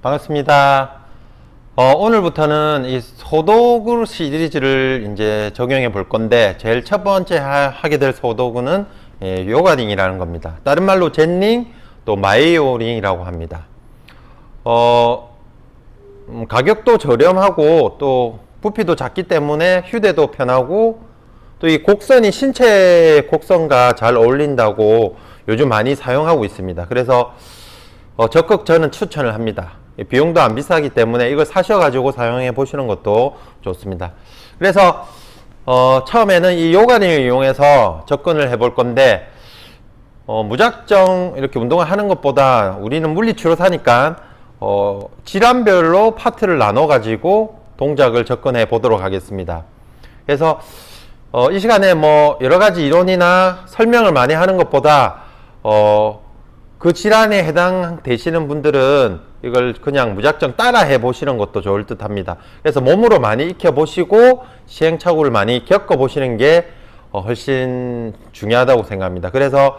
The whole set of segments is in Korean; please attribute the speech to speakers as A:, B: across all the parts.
A: 반갑습니다. 어, 오늘부터는 이 소도구 시리즈를 이제 적용해 볼 건데, 제일 첫 번째 하, 게될 소도구는 예, 요가링이라는 겁니다. 다른 말로 젠링, 또 마이오링이라고 합니다. 어, 음, 가격도 저렴하고 또 부피도 작기 때문에 휴대도 편하고 또 이 곡선이 신체 곡선과 잘 어울린다고 요즘 많이 사용하고 있습니다. 그래서 어, 적극 저는 추천을 합니다. 이 비용도 안 비싸기 때문에 이걸 사셔가지고 사용해 보시는 것도 좋습니다. 그래서 어, 처음에는 이 요가링을 이용해서 접근을 해 볼 건데 어, 무작정 이렇게 운동을 하는 것보다 우리는 물리치료 사니까 어, 질환별로 파트를 나눠 가지고 동작을 접근해 보도록 하겠습니다. 그래서 어, 이 시간에 뭐 여러 가지 이론이나 설명을 많이 하는 것보다 어, 그 질환에 해당되시는 분들은 이걸 그냥 무작정 따라 해 보시는 것도 좋을 듯 합니다. 그래서 몸으로 많이 익혀 보시고 시행착오를 많이 겪어 보시는 게 어, 훨씬 중요하다고 생각합니다. 그래서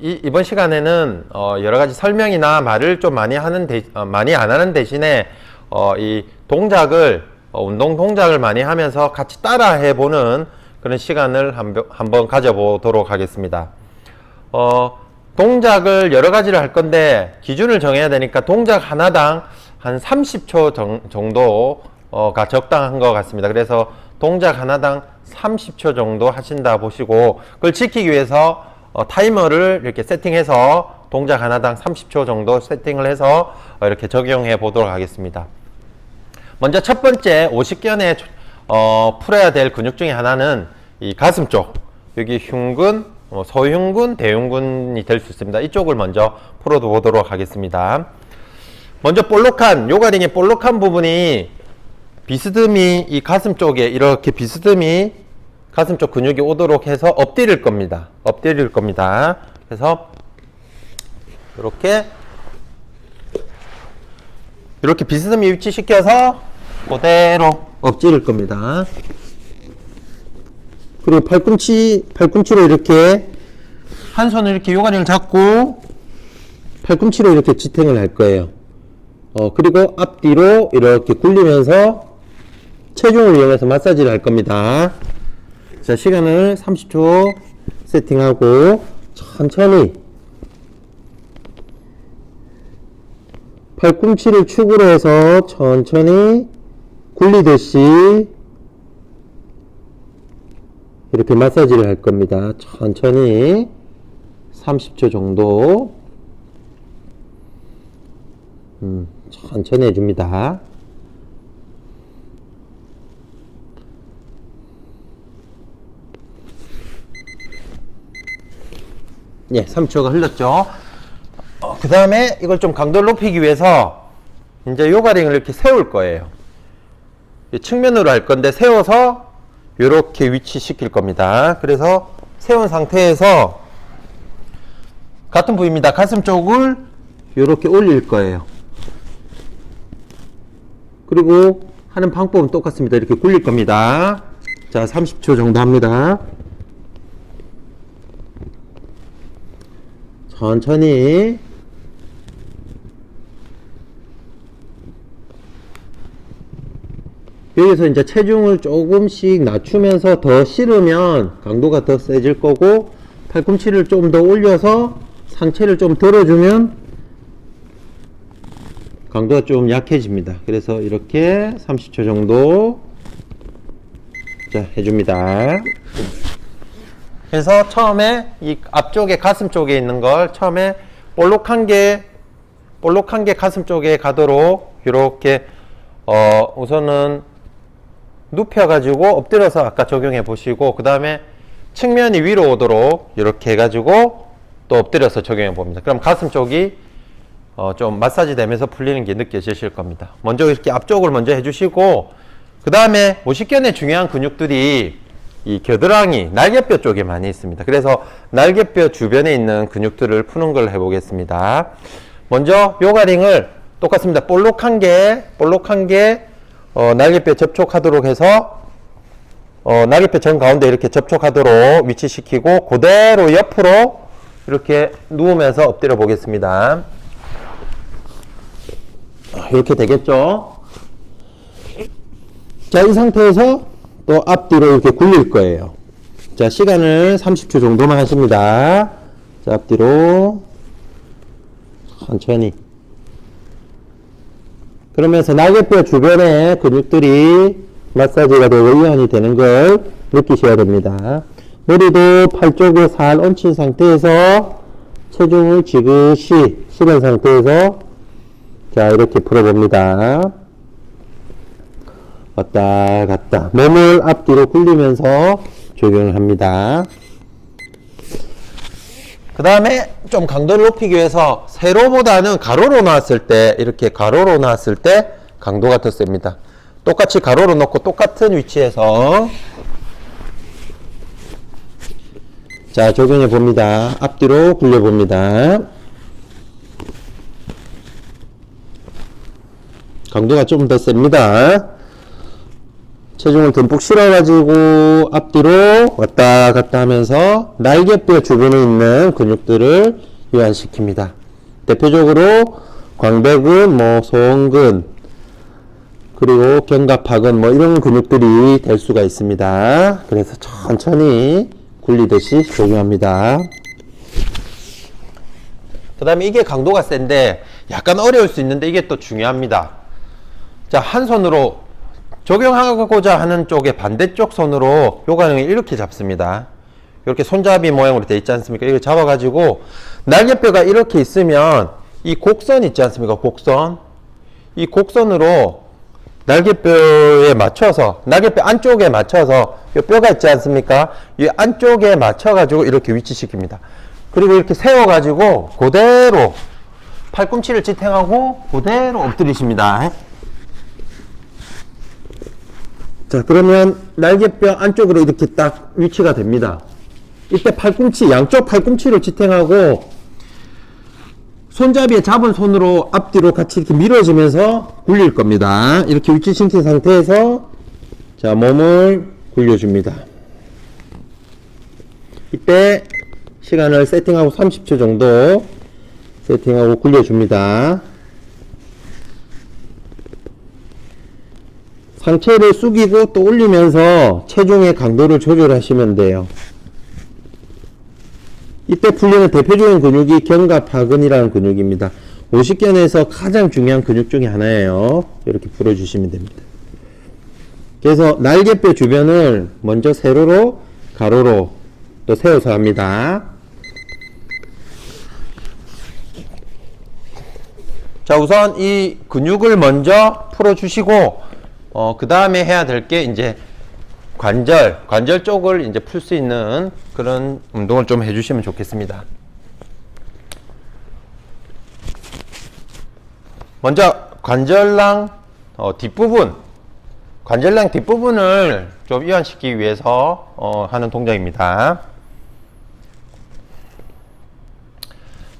A: 이번 시간에는 어, 여러 가지 설명이나 말을 좀 많이 하는 대, 어, 많이 안 하는 대신에 어, 이 동작을 어, 운동 동작을 많이 하면서 같이 따라 해보는 그런 시간을 한번 가져보도록 하겠습니다. 어, 동작을 여러 가지를 할 건데 기준을 정해야 되니까 동작 하나당 한 30초 정, 정도가 적당한 것 같습니다. 그래서 동작 하나당 30초 정도 하신다 보시고 그걸 지키기 위해서 어, 타이머를 이렇게 세팅해서 동작 하나당 30초 정도 세팅을 해서 어, 이렇게 적용해 보도록 하겠습니다. 먼저 첫 번째 50견에 어, 풀어야 될 근육 중에 하나는 이 가슴 쪽 여기 흉근, 어, 소흉근, 대흉근이 될 수 있습니다. 이쪽을 먼저 풀어 보도록 하겠습니다. 먼저 볼록한 요가링의 볼록한 부분이 비스듬히 이 가슴 쪽에 이렇게 비스듬히 가슴 쪽 근육이 오도록 해서 엎드릴 겁니다. 엎드릴 겁니다. 그래서 이렇게 이렇게 비스듬히 위치시켜서 그대로 엎드릴 겁니다. 그리고 팔꿈치 팔꿈치로 이렇게 한 손을 이렇게 요가링을 잡고 팔꿈치로 이렇게 지탱을 할 거예요. 어, 그리고 앞뒤로 이렇게 굴리면서 체중을 이용해서 마사지를 할 겁니다. 자, 시간을 30초 세팅하고 천천히 팔꿈치를 축으로 해서 천천히 굴리듯이 이렇게 마사지를 할 겁니다. 천천히 30초 정도 음, 천천히 해줍니다. 예, 3초가 흘렀죠. 어, 그 다음에 이걸 좀 강도를 높이기 위해서 이제 요가링을 이렇게 세울 거예요. 이 측면으로 할 건데 세워서 이렇게 위치시킬 겁니다. 그래서 세운 상태에서 같은 부위입니다. 가슴 쪽을 이렇게 올릴 거예요. 그리고 하는 방법은 똑같습니다. 이렇게 굴릴 겁니다. 자, 30초 정도 합니다. 천천히 여기서 이제 체중을 조금씩 낮추면서 더 실으면 강도가 더 세질 거고 팔꿈치를 좀 더 올려서 상체를 좀 들어주면 강도가 좀 약해집니다. 그래서 이렇게 30초 정도 자 해줍니다. 그래서 처음에 이 앞쪽에 가슴 쪽에 있는 걸 처음에 볼록한 게 볼록한 게 가슴 쪽에 가도록 이렇게 어 우선은 눕혀 가지고 엎드려서 아까 적용해 보시고 그 다음에 측면이 위로 오도록 이렇게 해 가지고 또 엎드려서 적용해 봅니다. 그럼 가슴 쪽이 어 좀 마사지 되면서 풀리는 게 느껴지실 겁니다. 먼저 이렇게 앞쪽을 먼저 해주시고 그 다음에 모식견의 중요한 근육들이 이 겨드랑이, 날개뼈 쪽에 많이 있습니다. 그래서 날개뼈 주변에 있는 근육들을 푸는 걸 해보겠습니다. 먼저 요가링을 똑같습니다. 볼록한 게, 볼록한 게, 어, 날개뼈 접촉하도록 해서, 어, 날개뼈 전 가운데 이렇게 접촉하도록 위치시키고, 그대로 옆으로 이렇게 누우면서 엎드려 보겠습니다. 이렇게 되겠죠? 자, 이 상태에서 또 앞뒤로 이렇게 굴릴 거예요. 자, 시간을 30초 정도만 하십니다. 자, 앞뒤로 천천히. 그러면서 날개뼈 주변에 근육들이 마사지가 되고 이완이 되는 걸 느끼셔야 됩니다. 머리도 팔 쪽에 살 얹힌 상태에서 체중을 지그시 실은 상태에서 자 이렇게 풀어봅니다. 왔다 갔다 몸을 앞뒤로 굴리면서 적용을 합니다. 그 다음에 좀 강도를 높이기 위해서 세로보다는 가로로 나왔을 때 이렇게 가로로 나왔을 때 강도가 더 셉니다. 똑같이 가로로 놓고 똑같은 위치에서 자 적용해 봅니다. 앞뒤로 굴려 봅니다. 강도가 좀 더 셉니다. 체중을 듬뿍 실어가지고 앞뒤로 왔다 갔다 하면서 날개뼈 주변에 있는 근육들을 이완시킵니다. 대표적으로 광배근, 뭐 소원근, 그리고 견갑하근 뭐 이런 근육들이 될 수가 있습니다. 그래서 천천히 굴리듯이 적용합니다. 그 다음에 이게 강도가 센데 약간 어려울 수 있는데 이게 또 중요합니다. 자, 한 손으로 적용하고자 하는 쪽의 반대쪽 손으로 요가능을 이렇게 잡습니다. 이렇게 손잡이 모양으로 되어 있지 않습니까? 이거 잡아가지고 날개뼈가 이렇게 있으면 이 곡선 있지 않습니까? 곡선. 이 곡선으로 날개뼈에 맞춰서 날개뼈 안쪽에 맞춰서 이 뼈가 있지 않습니까? 이 안쪽에 맞춰가지고 이렇게 위치시킵니다. 그리고 이렇게 세워가지고 그대로 팔꿈치를 지탱하고 그대로 엎드리십니다. 자, 그러면 날개뼈 안쪽으로 이렇게 딱 위치가 됩니다. 이때 팔꿈치, 양쪽 팔꿈치를 지탱하고 손잡이에 잡은 손으로 앞뒤로 같이 이렇게 밀어주면서 굴릴 겁니다. 이렇게 위치시킨 상태에서 자, 몸을 굴려줍니다. 이때 시간을 세팅하고 30초 정도 세팅하고 굴려줍니다. 상체를 숙이고 또 올리면서 체중의 강도를 조절하시면 돼요. 이때 풀리는 대표적인 근육이 견갑하근이라는 근육입니다. 50견에서 가장 중요한 근육 중에 하나예요. 이렇게 풀어주시면 됩니다. 그래서 날개뼈 주변을 먼저 세로로, 가로로 또 세워서 합니다. 자, 우선 이 근육을 먼저 풀어주시고, 어, 그 다음에 해야 될 게 이제 관절, 관절 쪽을 이제 풀 수 있는 그런 운동을 좀 해주시면 좋겠습니다. 먼저 관절랑 어, 뒷부분, 관절랑 뒷부분을 좀 이완시키기 위해서 어, 하는 동작입니다.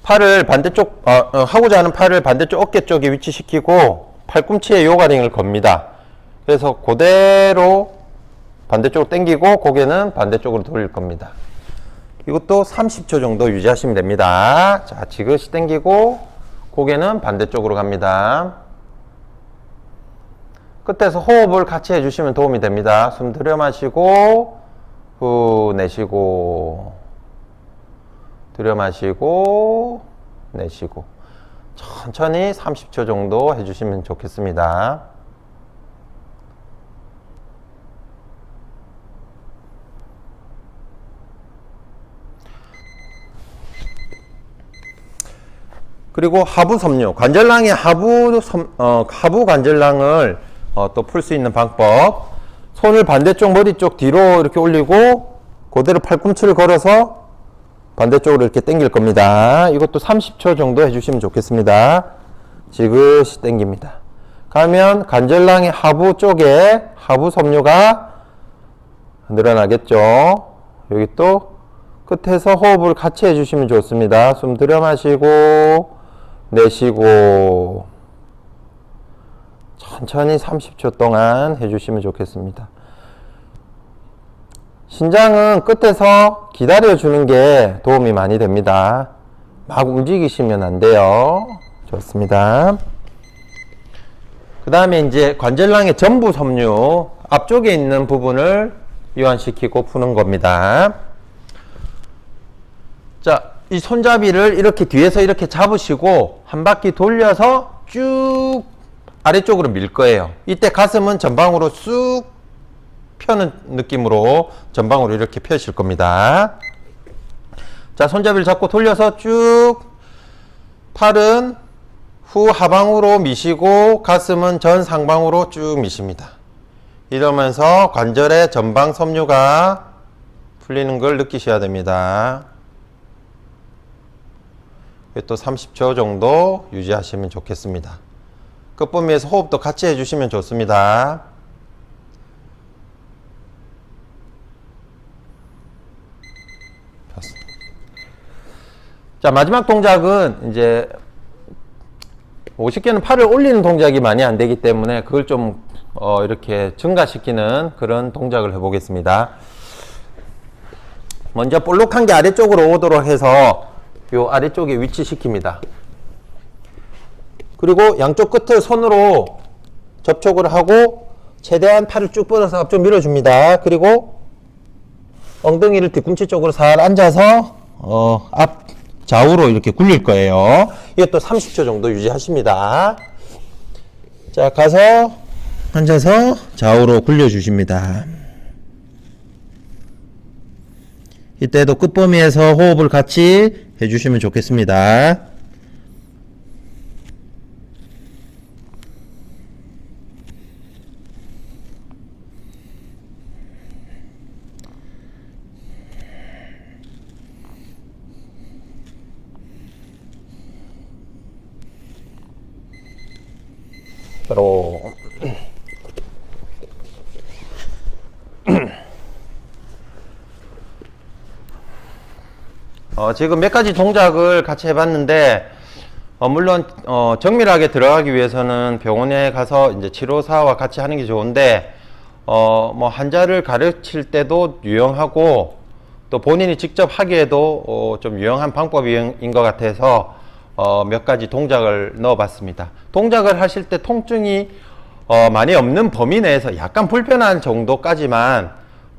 A: 팔을 반대쪽 어, 어, 하고자 하는 팔을 반대쪽 어깨 쪽에 위치시키고 팔꿈치에 요가링을 겁니다. 그래서 그대로 반대쪽으로 당기고 고개는 반대쪽으로 돌릴 겁니다. 이것도 30초 정도 유지하시면 됩니다. 자, 지그시 당기고 고개는 반대쪽으로 갑니다. 끝에서 호흡을 같이 해주시면 도움이 됩니다. 숨 들여 마시고 후 내쉬고 들여 마시고 내쉬고 천천히 30초 정도 해주시면 좋겠습니다. 그리고 하부 섬유, 관절낭의 하부 섬, 어, 하부 관절낭을 어, 또 풀 수 있는 방법. 손을 반대쪽 머리 쪽 뒤로 이렇게 올리고 그대로 팔꿈치를 걸어서 반대쪽으로 이렇게 당길 겁니다. 이것도 30초 정도 해주시면 좋겠습니다. 지그시 당깁니다. 가면 관절낭의 하부 쪽에 하부 섬유가 늘어나겠죠. 여기 또 끝에서 호흡을 같이 해주시면 좋습니다. 숨 들여 마시고 내쉬고 천천히 30초 동안 해주시면 좋겠습니다. 신장은 끝에서 기다려주는 게 도움이 많이 됩니다. 막 움직이시면 안 돼요. 좋습니다. 그 다음에 이제 관절낭의 전부 섬유 앞쪽에 있는 부분을 이완시키고 푸는 겁니다. 자, 이 손잡이를 이렇게 뒤에서 이렇게 잡으시고 한 바퀴 돌려서 쭉 아래쪽으로 밀 거예요. 이때 가슴은 전방으로 쑥 펴는 느낌으로 전방으로 이렇게 펴실 겁니다. 자, 손잡이를 잡고 돌려서 쭉 팔은 후 하방으로 미시고 가슴은 전 상방으로 쭉 미십니다. 이러면서 관절의 전방 섬유가 풀리는 걸 느끼셔야 됩니다. 또 30초 정도 유지하시면 좋겠습니다. 끝부분에서 호흡도 같이 해주시면 좋습니다. 자, 마지막 동작은 이제 50개는 팔을 올리는 동작이 많이 안 되기 때문에 그걸 좀 어, 이렇게 증가시키는 그런 동작을 해보겠습니다. 먼저 볼록한 게 아래쪽으로 오도록 해서 요 아래쪽에 위치시킵니다. 그리고 양쪽 끝을 손으로 접촉을 하고 최대한 팔을 쭉 뻗어서 앞쪽 밀어줍니다. 그리고 엉덩이를 뒤꿈치 쪽으로 살 앉아서 어, 앞 좌우로 이렇게 굴릴 거예요. 이것도 30초 정도 유지하십니다. 자, 가서 앉아서 좌우로 굴려 주십니다. 이때도 끝범위에서 호흡을 같이 해주시면 좋겠습니다. 바로 어, 지금 몇 가지 동작을 같이 해봤는데 어, 물론 어, 정밀하게 들어가기 위해서는 병원에 가서 이제 치료사와 같이 하는 게 좋은데 어, 뭐 환자를 가르칠 때도 유용하고 또 본인이 직접 하기에도 어, 좀 유용한 방법인 것 같아서 어, 몇 가지 동작을 넣어봤습니다. 동작을 하실 때 통증이 어, 많이 없는 범위 내에서 약간 불편한 정도까지만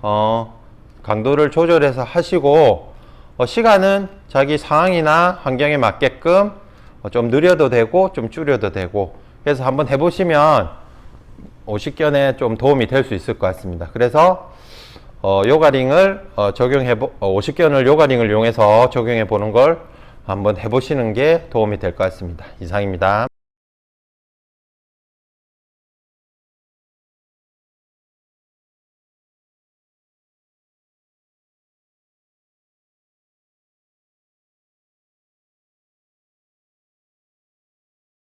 A: 어, 강도를 조절해서 하시고 어, 시간은 자기 상황이나 환경에 맞게끔 어, 좀 느려도 되고 좀 줄여도 되고 그래서 한번 해보시면 50견에 좀 도움이 될 수 있을 것 같습니다. 그래서 어, 요가링을 어, 적용해 보, 어, 50견을 요가링을 이용해서 적용해 보는 걸 한번 해보시는 게 도움이 될 것 같습니다. 이상입니다.